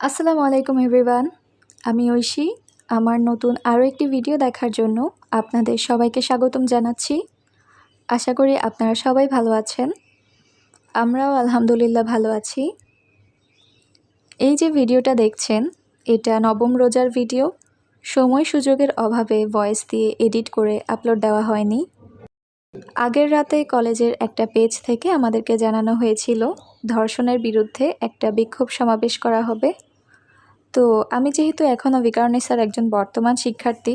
আসসালামু আলাইকুম এভরিওয়ান, আমি ঐশী। আমার নতুন আরও একটি ভিডিও দেখার জন্য আপনাদের সবাইকে স্বাগতম জানাচ্ছি। আশা করি আপনারা সবাই ভালো আছেন। আমরাও আলহামদুলিল্লাহ ভালো আছি। এই যে ভিডিওটা দেখছেন, এটা নবম রোজার ভিডিও। সময় সুযোগের অভাবে ভয়েস দিয়ে এডিট করে আপলোড দেওয়া হয়নি। আগের রাতে কলেজের একটা পেজ থেকে আমাদেরকে জানানো হয়েছিল, ধর্ষণের বিরুদ্ধে একটা বিক্ষোভ সমাবেশ করা হবে। তো আমি যেহেতু এখনও বিকারণেসার একজন বর্তমান শিক্ষার্থী,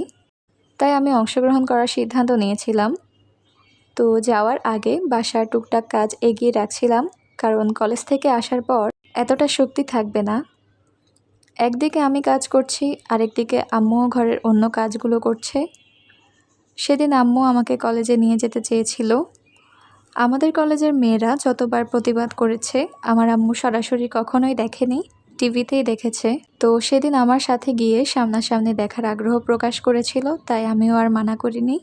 তাই আমি অংশগ্রহণ করার সিদ্ধান্ত নিয়েছিলাম। তো যাওয়ার আগে বাসার টুকটাক কাজ এগিয়ে রাখছিলাম, কারণ কলেজ থেকে আসার পর এতটা শক্তি থাকবে না। একদিকে আমি কাজ করছি, আরেকদিকে আম্মুও ঘরের অন্য কাজগুলো করছে। সেদিন আম্মু আমাকে কলেজে নিয়ে যেতে চেয়েছিল। আমাদের কলেজের মেয়েরা যতবার প্রতিবাদ করেছে, আমার আম্মু সরাসরি কখনোই দেখেনি, টিভিতেই দেখেছে। তো সেদিন আমার সাথে গিয়ে সামনাসামনি দেখার আগ্রহ প্রকাশ করেছিল, তাই আমিও আর মানা করিনি।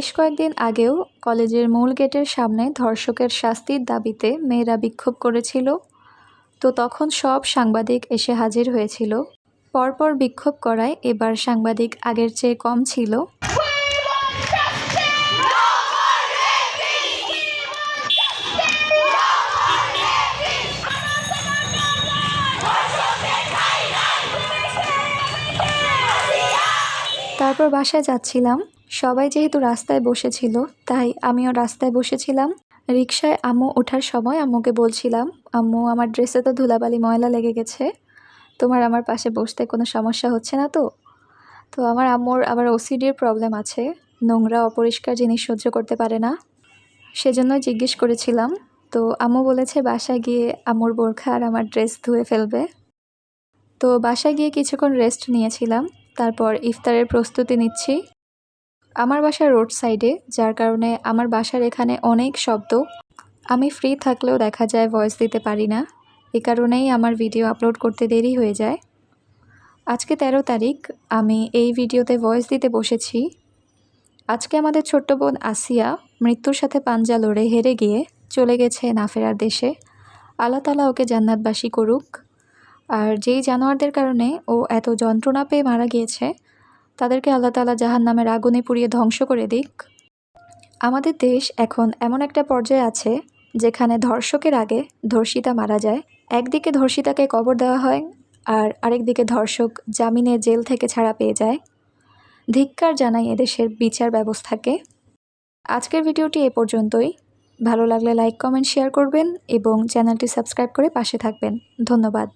বেশ কয়েকদিন আগেও কলেজের মূল গেটের সামনে ধর্ষকের শাস্তির দাবিতে মেয়েরা বিক্ষোভ করেছিল। তো তখন সব সাংবাদিক এসে হাজির হয়েছিল। পরপর বিক্ষোভ করায় এবার সাংবাদিক আগের চেয়ে কম ছিল। তারপর বাসায় যাচ্ছিলাম। সবাই যেহেতু রাস্তায় বসেছিল, তাই আমিও রাস্তায় বসেছিলাম। রিক্সায় আম্মু ওঠার সময় আম্মুকে বলছিলাম, আম্মু, আমার ড্রেসে তো ধুলাবালি ময়লা লেগে গেছে। তোমার আমার পাশে বসতে কোনো সমস্যা হচ্ছে না তো? তো আমার আম্মুর আবার ওসিডির প্রবলেম আছে। নোংরা, অপরিষ্কার জিনিস সহ্য করতে পারে না। সেজন্য জিজ্ঞেস করেছিলাম। তো আম্মু বলেছে, বাসায় গিয়ে আম্মুর বোরখা আর আমার ড্রেস ধুয়ে ফেলবে। তো বাসায় গিয়ে কিছুক্ষণ রেস্ট নিয়েছিলাম। তারপর ইফতারের প্রস্তুতি নিচ্ছি। আমার বাসা রোড সাইডে, যার কারণে আমার বাসার এখানে অনেক শব্দ। আমি ফ্রি থাকলেও দেখা যায় ভয়েস দিতে পারি না। এ কারণেই আমার ভিডিও আপলোড করতে দেরি হয়ে যায়। আজকে ১৩ তারিখ, আমি এই ভিডিওতে ভয়েস দিতে বসেছি। আজকে আমাদের ছোট্ট বোন আসিয়া মৃত্যুর সাথে পাঞ্জা লড়ে হেরে গিয়ে চলে গেছে না ফেরার দেশে। আল্লাহ তালা ওকে জান্নাতবাসী করুক। আর যেই জানোয়ারদের কারণে ও এত যন্ত্রণা পেয়ে মারা গিয়েছে তাদেরকে আল্লাহ তালা জাহান নামের আগুনে পুড়িয়ে ধ্বংস করে দিক। আমাদের দেশ এখন এমন একটা পর্যায়ে আছে, যেখানে ধর্ষকের আগে ধর্ষিতা মারা যায়। একদিকে ধর্ষিতাকে কবর দেওয়া হয় আর আরেকদিকে ধর্ষক জামিনে জেল থেকে ছাড়া পেয়ে যায়। ধিক্কার জানাই এদেশের বিচার ব্যবস্থাকে। আজকের ভিডিওটি এ পর্যন্তই। ভালো লাগলে লাইক, কমেন্ট, শেয়ার করবেন এবং চ্যানেলটি সাবস্ক্রাইব করে পাশে থাকবেন। ধন্যবাদ।